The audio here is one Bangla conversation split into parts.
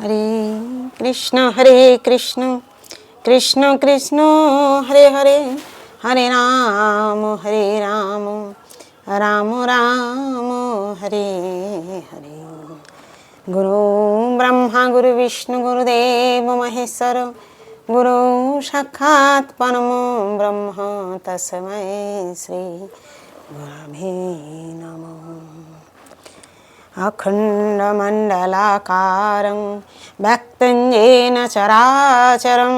हरे कृष्ण हरे कृष्ण कृष्ण कृष्ण हरे हरे हरे राम हरे राम राम राम हरे हरे। गुरु ब्रह्मा गुरुविष्णु गुरुदेव महेश्वर गुरु साक्षात् परमो ब्रह्म तस्मै श्री गुरु अखण्डमण्डलाकारं व्यक्तं येन चराचरं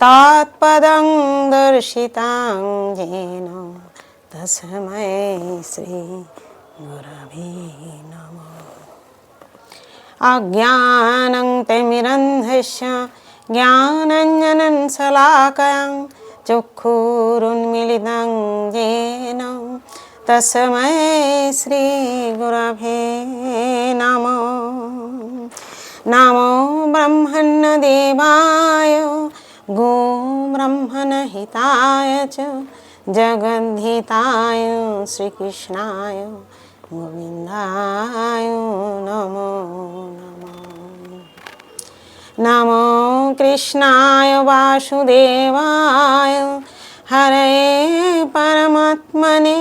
तात्पदं दर्शितां येन तस्मै श्रीगुरवे नमः अज्ञानं तिमिरन्धस्य ज्ञानञ्जनं शलाकयां चक्षुरुन्मिलितं येन तस्मै श्रीगुरवे नमो नमो ब्रह्मण्यदेवाय गो ब्रह्मणहिताय च जगद्धिताय श्रीकृष्णाय गोविन्दाय नमो नमः नमो कृष्णाय वासुदेवाय हरे परमात्मने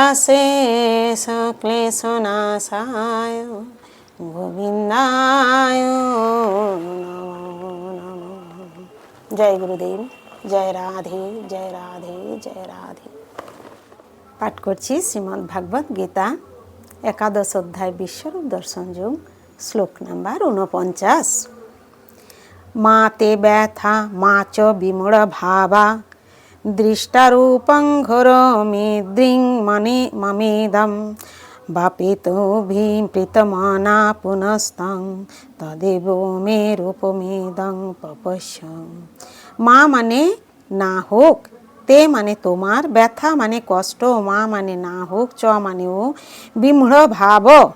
আশেষ ক্লেশনাশায় গোবিন্দায় জয় গুরুদেব, জয় রাধে জয় রাধে জয় রাধে। পাঠ করছি শ্রীমদ্ ভাগবত গীতা, একাদশ অধ্যায়, বিশ্বরূপ দর্শন যুগ, শ্লোক নাম্বার ঊনপঞ্চাশ। মাতে ব্যথা, মাচ বিমূঢ় ভাবা দৃষ্টারূপং ঘোর মেদ্রিং মনে মমেদম বাপিতোভিপ্রীতমানা পুনস্তং তদেব মে রূপমেদং প্রপশ্য মা মানে না হোক তে মানে তোমার ব্যথা মানে কষ্ট মা মানে না হোক চ মানে ও বিমূঢ় ভাব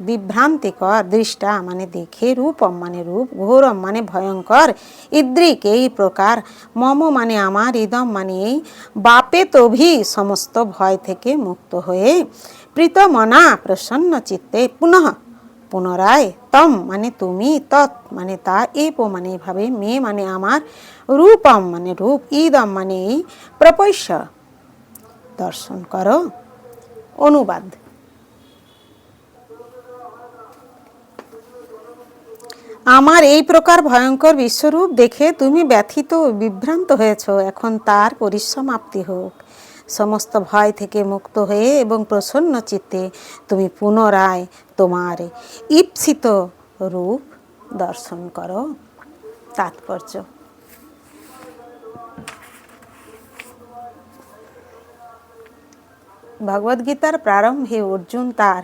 বিভ্রান্তিকর, দৃষ্টা মানে দেখে, রূপম মানে রূপ, ঘোরম মানে ভয়ঙ্কর, ইদ্রিক এই প্রকার, মম মানে আমার, ইদম মানে এই, বাপে তভি সমস্ত ভয় থেকে মুক্ত হয়ে, প্রীতমনা প্রসন্ন চিত্তে, পুনঃ, পুনরায় তম মানে তুমি, তৎ মানে তা, এপ মানে এভাবে, মে মানে আমার, রূপম মানে রূপ, ইদম মানে এই প্রপৈশ্য দর্শন করো। অনুবাদ। আমার এই প্রকার ভয়ঙ্কর বিশ্বরূপ দেখে তুমি ব্যথিত বিভ্রান্ত হয়েছ। এখন তার পরিসমাপ্তি হোক। সমস্ত ভয় থেকে মুক্ত হয়ে এবং প্রসন্ন চিত্তে তুমি পুনরায় তোমার ঈপ্সিত রূপ দর্শন করো। তাৎপর্য। ভগবদ্গীতার প্রারম্ভে অর্জুন তার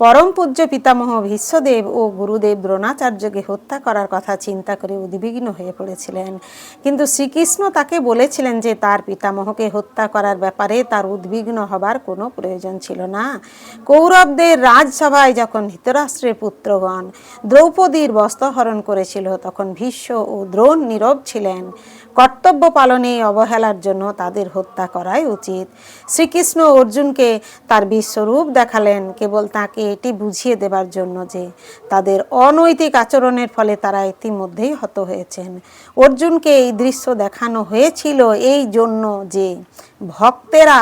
পরম পূজ্য পিতামহ ভীষ্মদেব ও গুরুদেব দ্রোণাচার্যকে হত্যা করার কথা চিন্তা করে উদ্বিগ্ন হয়ে পড়েছিলেন। কিন্তু শ্রীকৃষ্ণ তাকে বলেছিলেন যে তার পিতামহকে হত্যা করার ব্যাপারে তার উদ্বিগ্ন হবার কোনো প্রয়োজন ছিল না। কৌরবদের রাজসভায় যখন ধৃতরাষ্ট্রের পুত্রগণ দ্রৌপদীর বস্ত্রহরণ করেছিল, তখন ভীষ্ম ও দ্রোণ নীরব ছিলেন। কর্তব্য পালনে অবহেলার জন্য তাদের হত্যা করাই উচিত। শ্রীকৃষ্ণ অর্জুনকে তার বিশ্বরূপ দেখালেন, কেবল তাকে এটি বুঝিয়ে দেবার জন্য যে তাদের অনৈতিক আচরণের ফলে তারা ইতিমধ্যেই হত হয়েছেন। অর্জুনকে এই দৃশ্য দেখানো হয়েছিল এই জন্য যে ভক্তেরা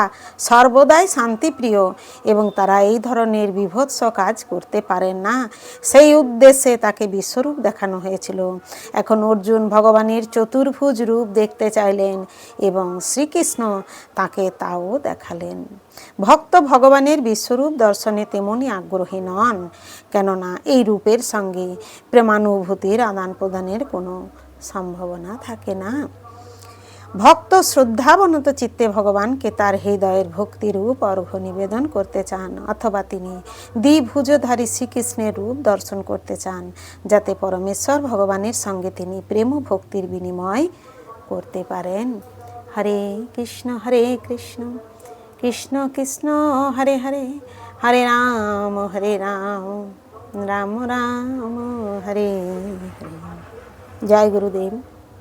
সর্বদাই শান্তিপ্রিয় এবং তারা এই ধরনের বিভৎস কাজ করতে পারেন না। সেই উদ্দেশ্যে তাকে বিশ্বরূপ দেখানো হয়েছিল। এখন অর্জুন ভগবানের চতুর্ভুজ রূপ দেখতে চাইলেন এবং শ্রীকৃষ্ণ তাকে তাও দেখালেন। ভক্ত ভগবানের বিশ্বরূপ দর্শনে তেমনই আগ্রহী নন, কেননা এই রূপের সঙ্গে প্রেমানুভূতির আদান প্রদানের কোনো সম্ভাবনা থাকে না। ভক্ত শ্রদ্ধাবনত চিত্তে ভগবানকে তার হৃদয়ের ভক্তিরূপ অর্ঘ্য নিবেদন করতে চান, অথবা তিনি দ্বিভুজধারী শ্রীকৃষ্ণের রূপ দর্শন করতে চান, যাতে পরমেশ্বর ভগবানের সঙ্গে তিনি প্রেম ভক্তির বিনিময় করতে পারেন। হরে কৃষ্ণ হরে কৃষ্ণ কৃষ্ণ কৃষ্ণ, হরে হরে হরে রাম হরে রাম রাম রাম, হরে হরে। জয় গুরুদেব।